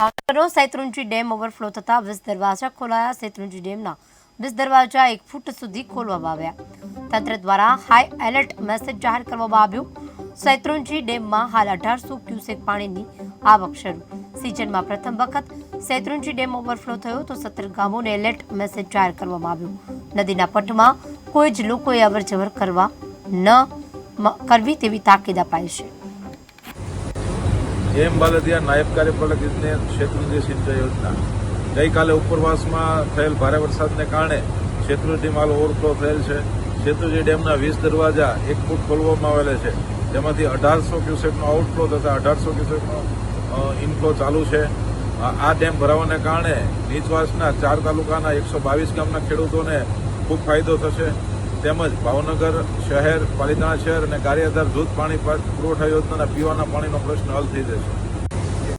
ભાવનગરનો Shetrunji dam overflow થતા વીસ દરવાજા ખોલાયા. શેત્રુંજી ડેમના વીસ દરવાજા એક ફૂટ સુધી ખોલવામાં આવ્યા. તંત્ર દ્વારા હાઈ એલર્ટ મેસેજ જાહેર કરવામાં આવ્યો. શેત્રુંજી ડેમમાં હાલ અઢારસો ક્યુસેક પાણીની આવક શરૂ. સિઝનમાં પ્રથમ વખત શેત્રુંજી ડેમ ઓવરફ્લો થયો તો સત્તર ગામોને એલર્ટ મેસેજ જાહેર કરવામાં આવ્યો. નદીના પટમાં કોઈ જ લોકોએ અવરજવર કરવા ન કરવી તેવી તાકીદ અપાઈ છે. એમ બાલદિયા નાયબ કાર્યપાલક ઇજનેર શેત્રુંજી સિંચાઈ યોજના. ગઈકાલે ઉપરવાસમાં થયેલ ભારે વરસાદને કારણે શેત્રુજી માલ ઓવરફ્લો થયેલ છે. શેત્રુજી ડેમના વીસ દરવાજા એક ફૂટ ખોલવામાં આવેલા છે. તેમાંથી અઢારસો ક્યુસેકનો આઉટફ્લો તથા અઢારસો ક્યુસેકનો ઇનફ્લો ચાલુ છે. આ ડેમ ભરાવાને કારણે નીચવાસના ચાર તાલુકાના એકસો બાવીસ ગામના ખેડૂતોને ખૂબ ફાયદો થશે. તેમજ ભાવનગર શહેર, પાલિતાણા શહેર અને કાર્યધાર જૂથ પાણી પુરવઠા યોજનાના પીવાના પાણીનો પ્રશ્ન હલ થઈ જશે.